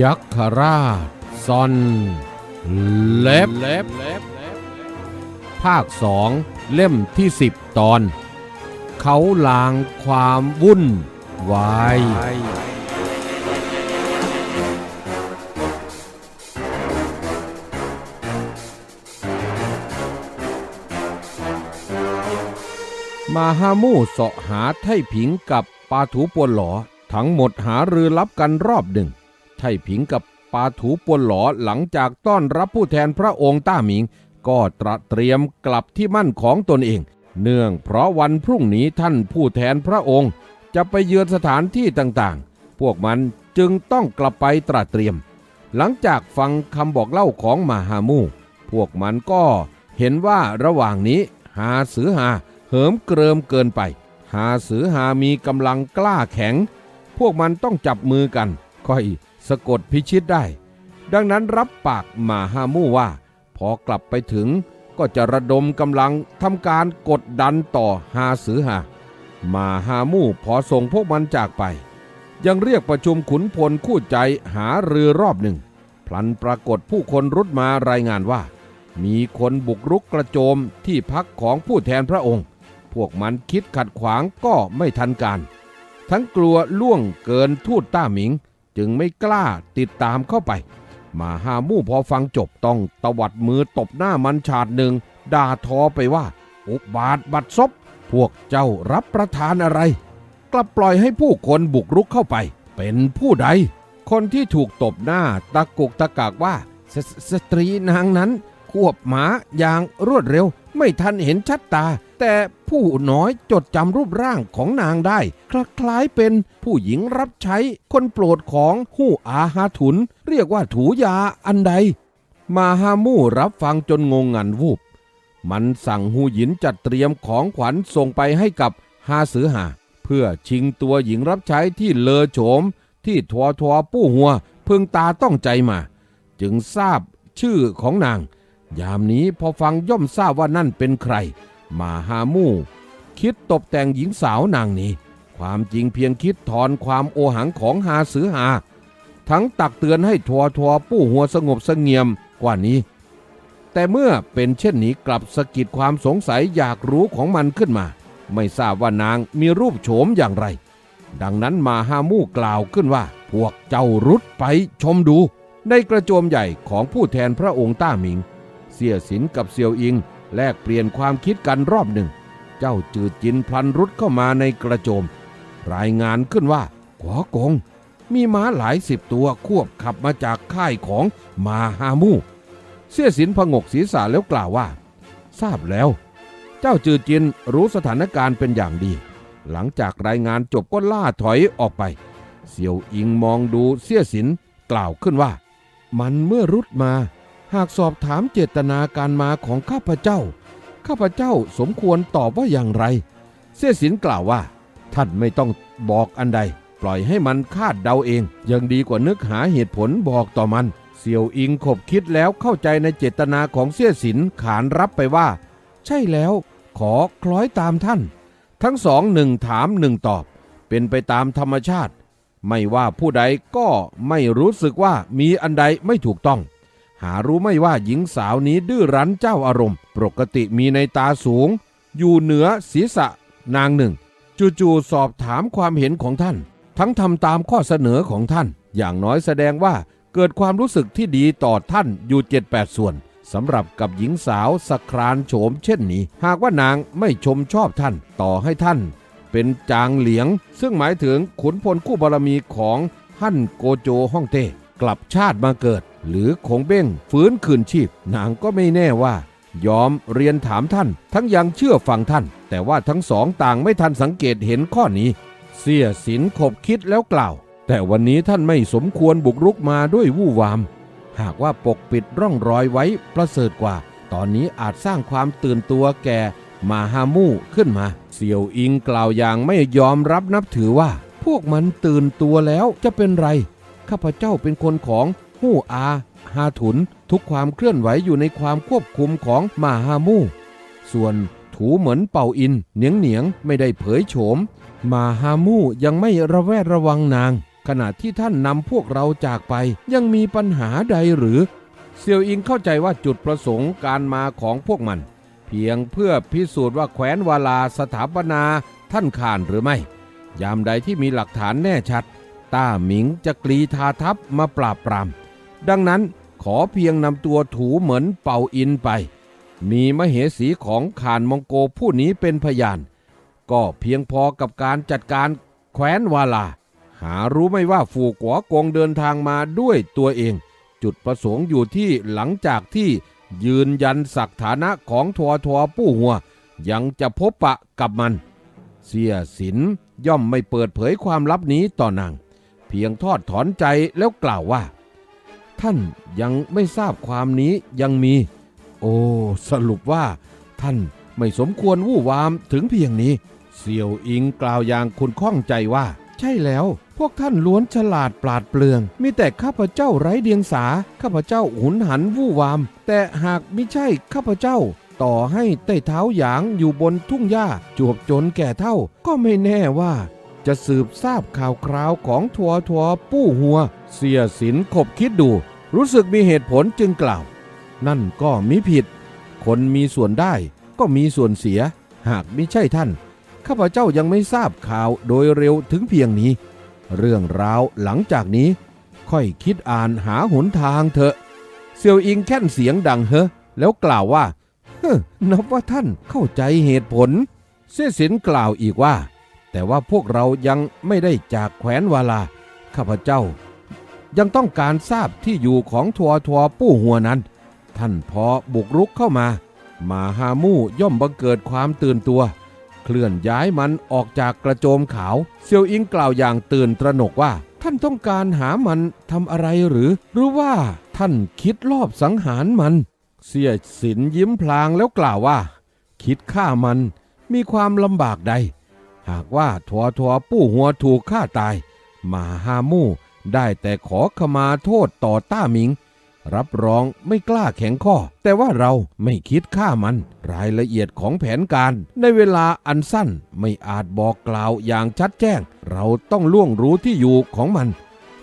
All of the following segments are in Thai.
ยักขราชซอน เล็บ ภาคสองเล่มที่สิบตอน เขาลางความวุ่นวายมาฮามู่เสาะหาไทผิงกับปาถูปวนหลอ ทั้งหมดหารือลับกันรอบหนึ่ง ไท่ผิงกับปาถูปวนหลอหลังจากต้อนรับผู้แทนพระองค์ต้าหมิง ก็ตระเตรียมกลับที่มั่นของตนเอง เนื่องเพราะวันพรุ่งนี้ท่านผู้แทนพระองค์ จะไปเยือนสถานที่ต่างๆ พวกมันจึงต้องกลับไปตระเตรียม หลังจากฟังคำบอกเล่าของมาฮามู่พวกมันก็เห็นว่าระหว่างนี้หาสือหาเหิมเกริมเกินไป หาสือหามีกำลังกล้าแข็ง พวกมันต้องจับมือกันค่อย สะกดพิชิตได้ ดังนั้นรับปากมาฮามู่ว่า พอกลับไปถึงก็จะระดมกำลังทำการกดดันต่อฮาสือหามาฮามู่พอส่งพวกมันจากไป ยังเรียกประชุมขุนพลคู่ใจหาเรือรอบหนึ่ง พลันปรากฏผู้คนรุดมารายงานว่า มีคนบุกรุกกระโจมที่พักของผู้แทนพระองค์ พวกมันคิดขัดขวางก็ไม่ทันการ ทั้งกลัวล่วงเกินทูตต้าหมิง จึงไม่กล้าติดตามเข้าไป มาฮามู่พอฟังจบต้องตวัดมือตบหน้ามันฉาดหนึ่ง ด่าทอไปว่า อุบาทบัดซบ พวกเจ้ารับประทานอะไร กลับปล่อยให้ผู้คนบุกรุกเข้าไป เป็นผู้ใด คนที่ถูกตบหน้าตะกุกตะกากว่าสสสตรีนางนั้น ควบหมาอย่างรวดเร็ว ไม่ทันเห็นชัดตา แต่ผู้น้อยจดจำรูปร่างของนางได้คลคล้ายเป็นผู้หญิงรับใช้ คนโปรดของหู้อาฮาถุน เรียกว่าถูยาอันใด มาฮามู่รับฟังจนงงงันวูบ มันสั่งหูหยินจัดเตรียมของขวัญส่งไปให้กับฮาสือหา เพื่อชิงตัวหญิงรับใช้ที่เลอโฉม ที่ทวทวปู้หัวเพึงตาต้องใจมา จึงทราบชื่อของนาง ยามนี้พอฟังย่อมทราบว่านั่นเป็นใคร มาฮามูคิดตกแต่งหญิงสาวนางนี้ ความจริงเพียงคิดถอนความโอหังของฮาสือหา ทั้งตักเตือนให้ทัวทัวปู้หัวสงบเสงี่ยมกว่านี้ แต่เมื่อเป็นเช่นนี้กลับสะกิดความสงสัยอยากรู้ของมันขึ้นมา ไม่ทราบว่านางมีรูปโฉมอย่างไร ดังนั้นมาฮามู่กล่าวขึ้นว่า พวกเจ้ารุดไปชมดู ในกระโจมใหญ่ของผู้แทนพระองค์ต้าหมิง เสียสินกับเซียวอิง แลกเปลี่ยนความคิดกันรอบหนึ่ง เจ้าจืดจินพลันรุดเข้ามาในกระโจม รายงานขึ้นว่าขวากง มีม้าหลายสิบตัวควบขับมาจากค่ายของมาฮามู่เสี่ยสินพงกศีรษะแล้วกล่าวว่า ทราบแล้ว เจ้าจืดจินรู้สถานการณ์เป็นอย่างดี หลังจากรายงานจบก็ล่าถอยออกไป เสี่ยวอิงมองดูเสี่ยสินกล่าวขึ้นว่า มันเมื่อรุดมา หากสอบถามเจตนาการมาของข้าพเจ้า ข้าพเจ้าสมควรตอบว่าอย่างไร เสียสินกล่าวว่า ท่านไม่ต้องบอกอันใด ปล่อยให้มันคาดเดาเอง ยังดีกว่านึกหาเหตุผลบอกต่อมัน เสี่ยวอิงขบคิดแล้วเข้าใจในเจตนาของเสี่ยสินขานรับไปว่า ใช่แล้ว ขอคล้อยตามท่าน ทั้งสองหนึ่งถามหนึ่งตอบ เป็นไปตามธรรมชาติ ไม่ว่าผู้ใดก็ไม่รู้สึกว่ามีอันใดไม่ถูกต้อง หารู้ไม่ว่าหญิงสาวนี้ดื้อรั้นเจ้าอารมณ์ ปกติมีในตาสูง อยู่เหนือศีรษะนางหนึ่ง จู่ๆสอบถามความเห็นของท่าน ทั้งทำตามข้อเสนอของท่าน อย่างน้อยแสดงว่าเกิดความรู้สึกที่ดีต่อท่านอยู่เจ็ดแปดส่วนสำหรับกับหญิงสาวสครานโฉมเช่นนี้ หากว่านางไม่ชมชอบท่านต่อให้ท่าน เป็นจางเหลียง ซึ่งหมายถึงขุนพลคู่บารมีของฮั่นโกโจฮ่องเต้กลับชาติมาเกิด หรือคงเบ้งฟื้นคืนชีพ นางก็ไม่แน่ว่า ยอมเรียนถามท่าน ทั้งยังเชื่อฟังท่าน แต่ว่าทั้งสองต่างไม่ทันสังเกตเห็นข้อนี้ เสียสินขบคิดแล้วกล่าว แต่วันนี้ท่านไม่สมควรบุกรุกมาด้วยวู่วาม หากว่าปกปิดร่องรอยไว้ประเสริฐกว่า ตอนนี้อาจสร้างความตื่นตัวแก่มาฮามู่ขึ้นมา เสี่ยวอิงกล่าวอย่างไม่ยอมรับนับถือว่า พวกมันตื่นตัวแล้วจะเป็นไร ข้าพเจ้าเป็นคนของ ฮู้อาฮาถุน ทุกความเคลื่อนไหวอยู่ในความควบคุมของมาฮามู่ส่วนถูเหมือนเป่าอินเหนียงเหนียงๆไม่ได้เผยโฉม มาฮามู่ยังไม่ระแวดระวังนาง ขณะที่ท่านนำพวกเราจากไปยังมีปัญหาใดหรือ เซียวอิงเข้าใจว่าจุดประสงค์การมาของพวกมัน เพียงเพื่อพิสูจน์ว่าแคว้นวาลาสถาปนาท่านข่านหรือไม่ ยามใดที่มีหลักฐานแน่ชัด ต้าหมิงจะกรีธาทัพมาปราบปราม ดังนั้นขอเพียงนำตัวถูเหมือนเป่าอินไป มีมเหสีของข่านมองโกผู้นี้เป็นพยาน ก็เพียงพอกับการจัดการแคว้นวาลา หารู้ไม่ว่าฝูกัวกงเดินทางมาด้วยตัวเอง จุดประสงค์อยู่ที่หลังจากที่ยืนยันศักฐานะของทวทวผู้หัว ยังจะพบปะกับมัน เสียสินย่อมไม่เปิดเผยความลับนี้ต่อนาง เพียงทอดถอนใจแล้วกล่าวว่า ท่านยังไม่ทราบความนี้ยังมี โอ้ สรุปว่า ท่านไม่สมควรวู่วามถึงเพียงนี้ เสี่ยวอิงกล่าวอย่างคุณข้องใจว่า ใช่แล้ว พวกท่านล้วนฉลาดปราดเปลือง มีแต่ข้าพเจ้าไร้เดียงสา ข้าพเจ้าหุนหันวู่วาม แต่หากไม่ใช่ข้าพเจ้าต่อให้ไต่เท้าหยางอยู่บนทุ่งหญ้าจวบจนแก่เท่า ก็ไม่แน่ว่า จะสืบทราบข่าวคราวของทัวทัวปู้หัว เสียสินขบคิดดู รู้สึกมีเหตุผลจึงกล่าว นั่นก็มิผิด คนมีส่วนได้ก็มีส่วนเสีย หากไม่ใช่ท่าน ข้าพเจ้ายังไม่ทราบข่าวโดยเร็วถึงเพียงนี้ เรื่องราวหลังจากนี้ ค่อยคิดอ่านหาหนทางเถอะ เซียวอิงแค่นเสียงดังเฮะแล้วกล่าวว่าเฮ้นับว่าท่านเข้าใจเหตุผล เสียสินกล่าวอีกว่า แต่ว่าพวกเรายังไม่ได้จากแขวนวาลา ข้าพเจ้า ยังต้องการทราบที่อยู่ของทัวทัวปู้หัวนั้น ท่านพอบุกรุกเข้ามา มาฮามู่ย่อมบังเกิดความตื่นตัว เคลื่อนย้ายมันออกจากกระโจมขาว เซียวอิงกล่าวอย่างตื่นตระหนกว่า ท่านต้องการหามันทำอะไรหรือ หรือว่าท่านคิดลอบสังหารมัน เสียสินยิ้มพลางแล้วกล่าวว่า คิดฆ่ามันมีความลำบากใด หากว่าทัวทัวปู้หัวถูกฆ่าตาย มาฮามู่ได้แต่ขอขมาโทษต่อต้าหมิง รับรองไม่กล้าแข็งข้อ แต่ว่าเราไม่คิดฆ่ามัน รายละเอียดของแผนการ ในเวลาอันสั้นไม่อาจบอกกล่าวอย่างชัดแจ้ง เราต้องล่วงรู้ที่อยู่ของมัน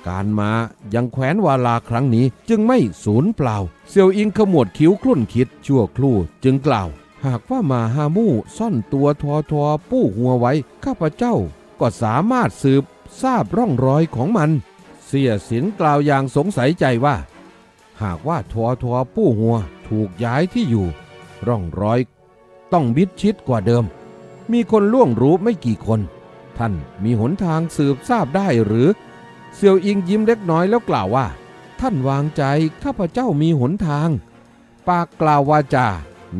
การมายังแคว้นวาลาครั้งนี้จึงไม่สูญเปล่า เซียวอิงขมวดคิ้วครุ่นคิดชั่วครู่จึงกล่าว หากว่ามาฮามู่ซ่อนตัวทอทอปู้หัวไว้ ข้าพเจ้าก็สามารถสืบทราบร่องรอยของมัน เสียสินกล่าวอย่างสงสัยใจว่า หากว่าทัวทัวปู้หัวถูกย้ายที่อยู่ ร่องรอย ต้องมิดชิดกว่าเดิม มีคนล่วงรู้ไม่กี่คน ท่านมีหนทางสืบทราบได้หรือ เซียวอิงยิ้มเล็กน้อยแล้วกล่าวว่า ท่านวางใจข้าพเจ้ามีหนทาง ปากกล่าววาจา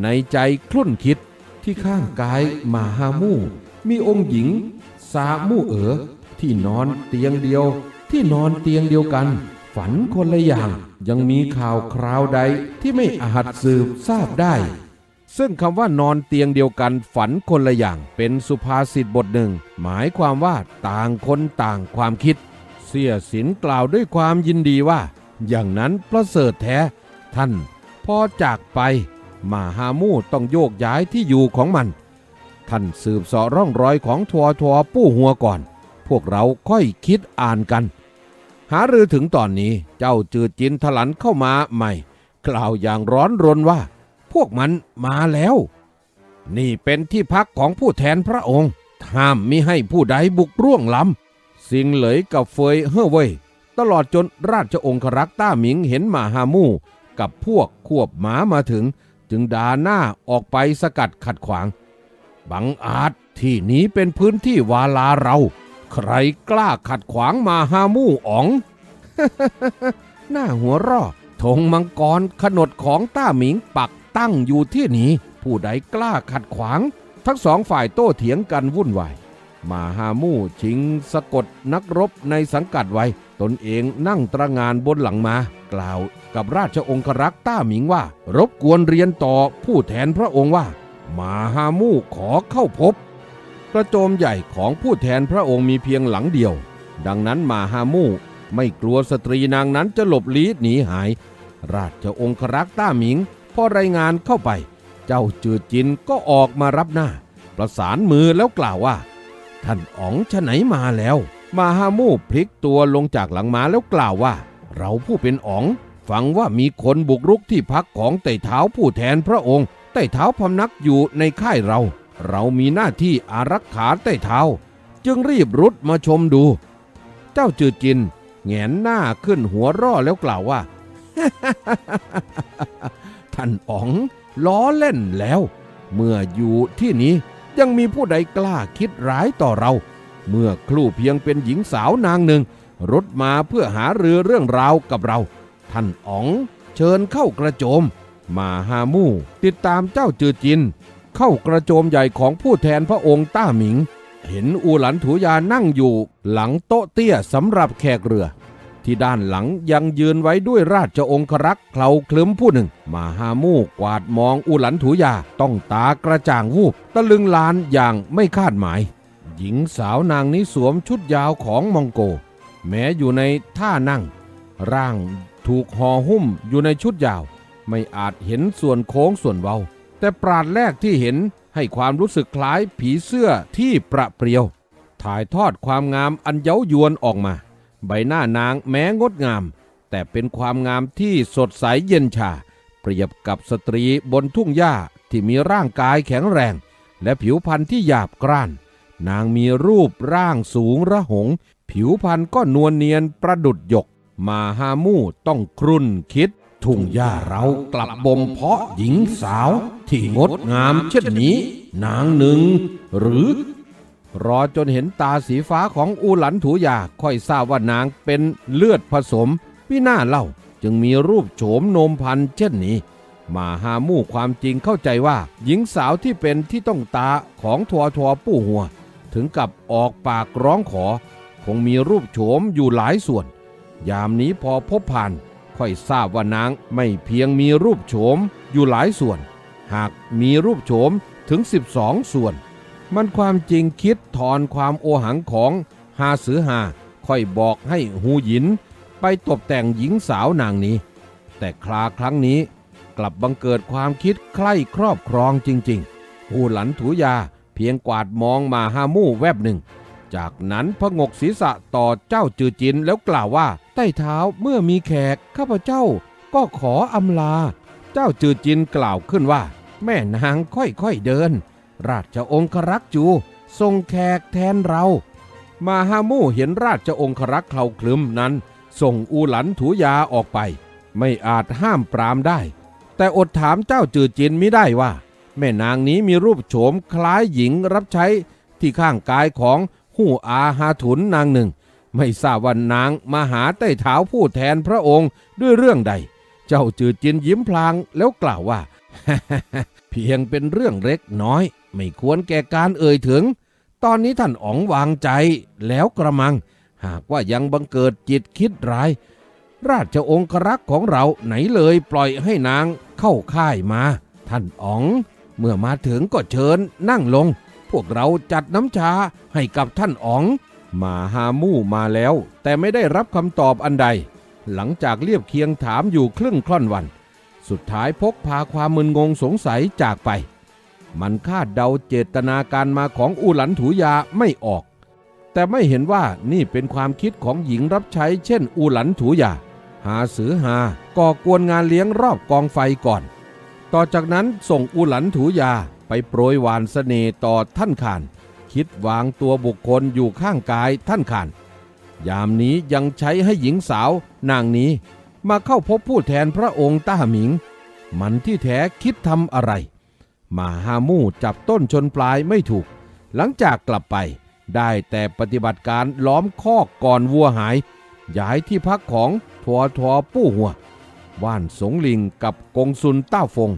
ในใจคลุ่นคิดที่ข้างกายมาฮามู่ มีองค์หญิง สามู่เอ๋อที่นอนเตียงเดียว ที่นอนเตียงเดียวกัน ฝันคนละอย่างยังมีข่าวคราวใดที่ไม่อาจสืบทราบได้ ซึ่งคำว่านอนเตียงเดียวกันฝันคนละอย่างเป็นสุภาษิตบทหนึ่ง หมายความว่าต่างคนต่างความคิด เสียสินกล่าวด้วยความยินดีว่า อย่างนั้นประเสริฐแท้ ท่านพอจากไป มาฮามู่ต้องโยกย้ายที่อยู่ของมัน ท่านสืบสาะร่องรอยของทัวทัวปู้หัวก่อน พวกเราค่อยคิดอ่านกัน หารือถึงตอนนี้เจ้าจืดจินถลันเข้ามาใหม่ กล่าวอย่างร้อนรนว่า พวกมันมาแล้ว นี่เป็นที่พักของผู้แทนพระองค์ห้ามมิให้ผู้ใดบุกร่วงล้ำสิงเหลยกับเฟยเฮ่อเว่ยตลอดจนราชองครักษ์ต้าหมิงเห็นมาฮามู่กับพวกควบหมามาถึง จึงด่าหน้าออกไปสกัดขัดขวาง บังอาจที่นี้เป็นพื้นที่วาลาเรา ใครกล้าขัดขวางมาฮามู่อ๋อง หน้าหัวร่อธงมังกรขนดของต้าหมิงปักตั้งอยู่ที่นี้ ผู้ใดกล้าขัดขวาง ทั้งสองฝ่ายโต้เถียงกันวุ่นวาย มาฮามู่ชิงสะกดนักรบในสังกัดไว้ ตนเองนั่งตระงานบนหลังมา กล่าวกับราชองครักษ์ต้าหมิงว่า รบกวนเรียนต่อผู้แทนพระองค์ว่า มาฮามู่ขอเข้าพบ กระโจมใหญ่ของผู้แทนพระองค์มีเพียงหลังเดียว ดังนั้นมาฮามู่ไม่กลัวสตรีนางนั้นจะหลบลี้หนีหาย ราชองครักษ์ต้าหมิงพอรายงานเข้าไป เจ้าจืดจินก็ออกมารับหน้า ประสานมือแล้วกล่าวว่า ท่านอ๋องฉะไหนมาแล้ว มาฮามู่พลิกตัวลงจากหลังม้าแล้วกล่าวว่า เราผู้เป็นอ๋องฟังว่ามีคนบุกรุกที่พักของไต่เท้าผู้แทนพระองค์ไต่เท้าพำนักอยู่ในค่ายเรา เรามีหน้าที่อารักขาไต่เท้า จึงรีบรุดมาชมดู เจ้าจือจินแงนหน้าขึ้นหัวร่อแล้วกล่าวว่า ท่านอ๋องล้อเล่นแล้ว เมื่ออยู่ที่นี้ยังมีผู้ใดกล้าคิดร้ายต่อเรา เมื่อครู่เพียงเป็นหญิงสาวนางหนึ่งรถมาเพื่อหาเรือเรื่องราวกับเรา ท่านอ๋องเชิญเข้ากระโจม มาฮามู่ติดตามเจ้าจือจิน เข้ากระโจมใหญ่ของผู้แทนพระองค์ต้าหมิง เห็นอูหลันถูยานั่งอยู่ หลังโต๊ะเตี้ยสำหรับแขกเรือ ที่ด้านหลังยังยืนไว้ด้วยราชองครักษ์เคลาคลึ้มผู้หนึ่ง มาฮามู่กวาดมองอูหลันถูยาต้องตากระจ่างวูบตะลึงลานอย่างไม่คาดหมาย หญิงสาวนางนี้สวมชุดยาวของมองโก แม้อยู่ในท่านั่ง ร่างถูกห่อหุ้มอยู่ในชุดยาว ไม่อาจเห็นส่วนโค้งส่วนเว้า แต่ปราดแรกที่เห็นให้ความรู้สึกคล้ายผีเสื้อที่ประเปรียว ถ่ายทอดความงามอันเย้ายวนออกมา ใบหน้านางแม้งดงาม แต่เป็นความงามที่สดใสเย็นชา เปรียบกับสตรีบนทุ่งหญ้าที่มีร่างกายแข็งแรง และผิวพรรณที่หยาบกร้าน นางมีรูปร่างสูงระหง ผิวพรรณก็นวลเนียนประดุดหยก มาฮามู่ต้องครุ่นคิด ทุ่งหญ้าเรากลับบ่มเพาะหญิงสาว ที่งดงามเช่นนี้ นางหนึ่ง หรือ รอจนเห็นตาสีฟ้าของอูหลันถูยาค่อยทราบว่านางเป็นเลือดผสมพี่หน้าเล่าจึงมีรูปโฉมโนมพันเช่นนี้มาฮามู่ความจริงเข้าใจว่า หญิงสาวที่เป็นที่ต้องตาของทัวทัวปู่หัว ถึงกับออกปากร้องขอ คงมีรูปโฉมอยู่หลายส่วน ยามนี้พอพบผ่าน ค่อยทราบว่านางไม่เพียงมีรูปโฉมอยู่หลายส่วน หากมีรูปโฉมถึง 12 ส่วน มันความจริงคิดถอนความโอหังของฮาสือฮาค่อยบอกให้ฮูหยิน ไปตกแต่งหญิงสาวนางนี้ แต่คลาครั้งนี้กลับบังเกิดความคิดใคร่ครอบครองจริงๆผู้หลันถูยา เพียงกวาดมองมาฮามู่แวบหนึ่ง จากนั้นพงกศีรษะต่อเจ้าจือจินแล้วกล่าวว่า ใต้เท้าเมื่อมีแขกข้าพเจ้าก็ขออำลา เจ้าจือจินกล่าวขึ้นว่า แม่นางค่อยๆเดิน ราชองครักษ์จูทรงแขกแทนเรา มาฮามู่เห็นราชองครักษ์เคลาคลึมนั้น ส่งอูหลันถูยาออกไป ไม่อาจห้ามปรามได้ แต่อดถามเจ้าจือจินไม่ได้ว่า แม่นางนี้มีรูปโฉมคล้ายหญิงรับใช้ที่ข้างกายของหู้อาฮาถุนนางหนึ่ง ไม่ทราบว่านางมาหาใต้เท้าผู้แทนพระองค์ด้วยเรื่องใด เจ้าจือจินยิ้มพลางแล้วกล่าวว่า เพียงเป็นเรื่องเล็กน้อย ไม่ควรแก่การเอ่ยถึง ตอนนี้ท่านอ๋องวางใจแล้วกระมัง หากว่ายังบังเกิดจิตคิดร้าย ราชองครักษ์ของเราไหนเลยปล่อยให้นางเข้าค่ายมา ท่านอ๋อง เมื่อมาถึงก็เชิญนั่งลง พวกเราจัดน้ำชาให้กับท่านอ๋อง มาฮามู่มาแล้ว แต่ไม่ได้รับคำตอบอันใด หลังจากเรียบเคียงถามอยู่ครึ่งค่อนวัน สุดท้ายพกพาความมึนงงสงสัยจากไป มันคาดเดาเจตนาการมาของอูหลันถูยาไม่ออก แต่ไม่เห็นว่านี่เป็นความคิดของหญิงรับใช้ เช่น อูหลันถูยาหาสือหาก่อกวนงานเลี้ยงรอบกองไฟก่อน ต่อจากนั้นส่งอูหลันถูยาไปโปรยหวานเสน่ห์ต่อท่านขาน คิดวางตัวบุคคลอยู่ข้างกายท่านขาน ยามนี้ยังใช้ให้หญิงสาวนางนี้มาเข้าพบผู้แทนพระองค์ต้าหมิง มันที่แท้คิดทำอะไร มาฮามู่จับต้นชนปลายไม่ถูก หลังจากกลับไป ได้แต่ปฏิบัติการล้อมคอกก่อนวัวหาย ย้ายที่พักของทัวทอปู้หัว ว่านสงลิงกับกงซุนต้าฟง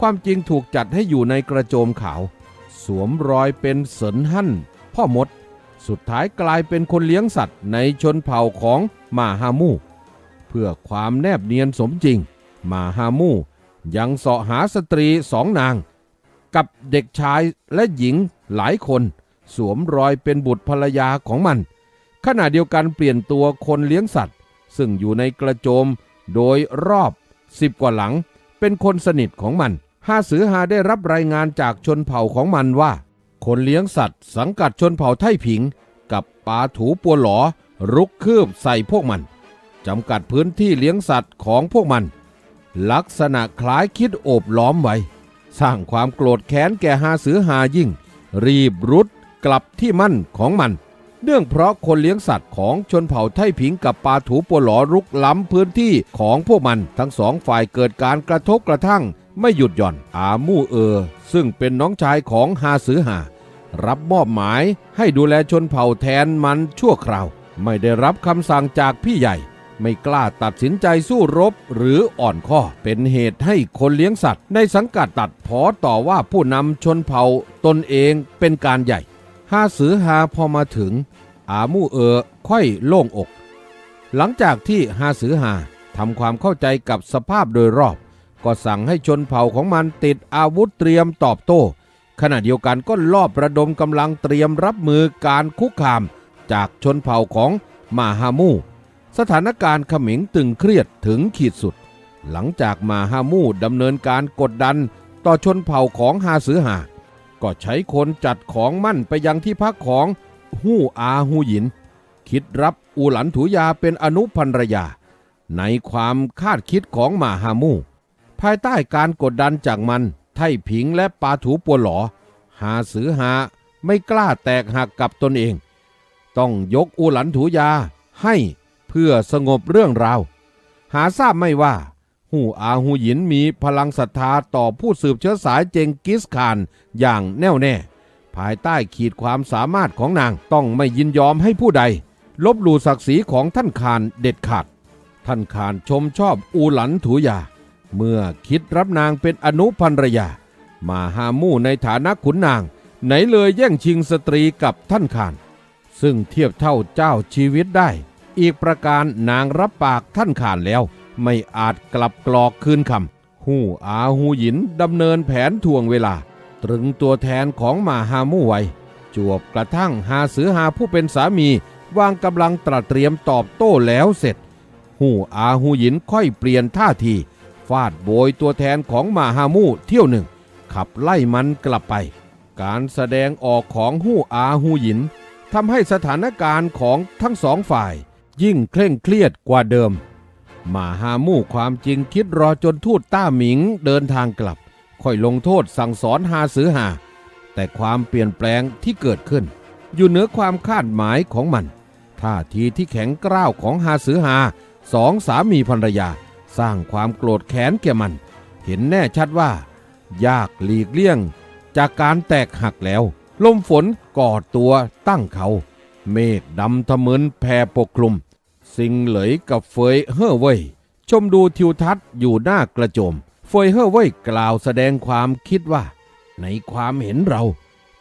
ความจริงถูกจัดให้อยู่ในกระโจมขาว สวมรอยเป็นเสินหั่น พ่อมด สุดท้ายกลายเป็นคนเลี้ยงสัตว์ในชนเผ่าของมาฮามู่เพื่อความแนบเนียนสมจริง มาฮามู่ยังเสาะหาสตรีสองนาง กับเด็กชายและหญิงหลายคน สวมรอยเป็นบุตรภรรยาของมัน ขณะเดียวกันเปลี่ยนตัวคนเลี้ยงสัตว์ ซึ่งอยู่ในกระโจม โดยรอบสิบกว่าหลัง เป็นคนสนิทของมันฮาสือฮาได้รับรายงานจากชนเผ่าของมันว่า คนเลี้ยงสัตว์สังกัดชนเผ่าไทผิง กับปาถูปัวหลอรุกคืบใส่พวกมันจำกัดพื้นที่เลี้ยงสัตว์ของพวกมัน ลักษณะคล้ายคิดโอบล้อมไว้ สร้างความโกรธแค้นแก่ฮาสือหายิ่ง รีบรุดกลับที่มั่นของมัน เนื่องเพราะคนเลี้ยงสัตว์ของชนเผ่าไทผิงกับปาถูปัวหลอรุกล้ำพื้นที่ของพวกมันทั้งสองฝ่ายเกิดการกระทบกระทั่ง ไม่หยุดหย่อนอามู่เออ ซึ่งเป็นน้องชายของฮาสือหา รับมอบหมายให้ดูแลชนเผ่าแทนมันชั่วคราว ไม่ได้รับคำสั่งจากพี่ใหญ่ ไม่กล้าตัดสินใจสู้รบหรืออ่อนข้อเป็นเหตุให้คนเลี้ยงสัตว์ ในสังกัดตัดพอต่อว่าผู้นำชนเผ่าตนเองเป็นการใหญ่ ฮาสือหาพอมาถึง อามู่เออค่อยโล่งอก หลังจากที่ฮาสือหาทำความเข้าใจกับสภาพโดยรอบ ก็สั่งให้ชนเผ่าของมันติดอาวุธเตรียมตอบโต้ ขณะเดียวกันก็ลอบระดมกำลังเตรียมรับมือการคุกคาม จากชนเผ่าของมาฮามู สถานการณ์ขมิงตึงเครียดถึงขีดสุด หลังจากมาฮามูดำเนินการกดดันต่อชนเผ่าของฮาสือหา ก็ใช้คนจัดของมั่นไปยังที่พักของฮู้อาฮูหยิน คิดรับอูหลันถูยาเป็นอนุพันรยา ในความคาดคิดของมาฮามู ภายใต้การกดดันจากมัน ไท่ผิงและปาถูปัวหลอ หาสือหาไม่กล้าแตกหักกับตนเอง ต้องยกอูหลันถูยาให้เพื่อสงบเรื่องราว หาทราบไม่ว่า หูอาหูหยินมีพลังศรัทธาต่อผู้สืบเชื้อสายเจงกิสขานอย่างแน่วแน่ ภายใต้ขีดความสามารถของนางต้องไม่ยินยอมให้ผู้ใด ลบหลู่ศักดิ์ศรีของท่านคานเด็ดขาด ท่านคานชมชอบอูหลันถูยา เมื่อคิดรับนางเป็นอนุพันรยา มาหามู่ในฐานะขุนนาง ไหนเลยแย่งชิงสตรีกับท่านคาน ซึ่งเทียบเท่าเจ้าชีวิตได้ อีกประการนางรับปากท่านขานแล้ว ไม่อาจกลับกรอกคืนคำหูอาหูหยินดำเนินแผนทวงเวลา ตรึงตัวแทนของมาฮามู่ไวจวบกระทั่งหาสือหาผู้เป็นสามี วางกำลังตระเตรียมตอบโต้แล้วเสร็จ หูอาหูหยินค่อยเปลี่ยนท่าที ฟาดโบยตัวแทนของมาฮามู่เที่ยวหนึ่ง ขับไล่มันกลับไป การแสดงออกของหูอาหูหยินทำให้สถานการณ์ของทั้งสองฝ่าย ยิ่งเคร่งเครียดกว่าเดิม มาฮามู่ความจริงคิดรอจนทูตต้าหมิงเดินทางกลับ ค่อยลงโทษสั่งสอนฮาสือหา แต่ความเปลี่ยนแปลงที่เกิดขึ้น อยู่เหนือความคาดหมายของมันท่าทีที่แข็งกร้าวของฮาสือหาสองสามีภรรยา สร้างความโกรธแค้นแก่มัน เห็นแน่ชัดว่า ยากหลีกเลี่ยง จากการแตกหักแล้ว ลมฝนกอดตัวตั้งเขา เมฆดำทะมึนแผ่ปกคลุม สิงเหลยกับเฟยเฮ่อเว่ยชมดูทิวทัศน์อยู่หน้ากระโจม เฟยเฮ่อเว่ยกล่าวแสดงความคิดว่า ในความเห็นเรา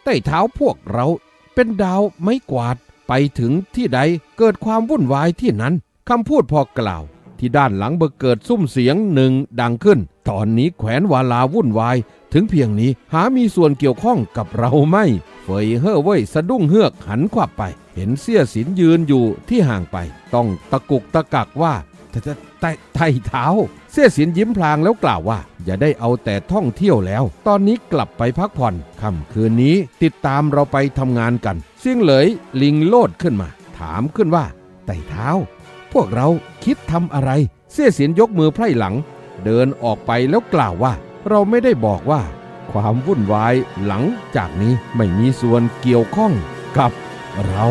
ใต้เท้าพวกเราเป็นดาวไม้กวาดไปถึงที่ใดเกิดความวุ่นวายที่นั้นคำพูดพอกล่าว ที่ด้านหลังเบอเกิดซุ้มเสียงหนึ่งดังขึ้น ตอนนี้แขวนวาลาวุ่นวาย ถึงเพียงนี้หามีส่วนเกี่ยวข้องกับเราไม่ เฟยเฮ่อเว่ยสะดุ้งเฮือกหันขวับไป เห็นเสี้ยสินยืนอยู่ที่ห่างไป ต้องตะกุกตะกักว่าแต่แต่แต่ไต่เท้า เสี้ยสินยิ้มพลางแล้วกล่าวว่า อย่าได้เอาแต่ท่องเที่ยวแล้ว ตอนนี้กลับไปพักผ่อนค่ำคืนนี้ติดตามเราไปทำงานกันเสียงเหลยลิงโลดขึ้นมา ถามขึ้นว่า ไต่เท้า พวกเราคิดทำอะไร เสี้ยสินยกมือไพร่หลัง เดินออกไปแล้วกล่าวว่า เราไม่ได้บอกว่า ความวุ่นวายหลังจากนี้ไม่มีส่วนเกี่ยวข้องกับเรา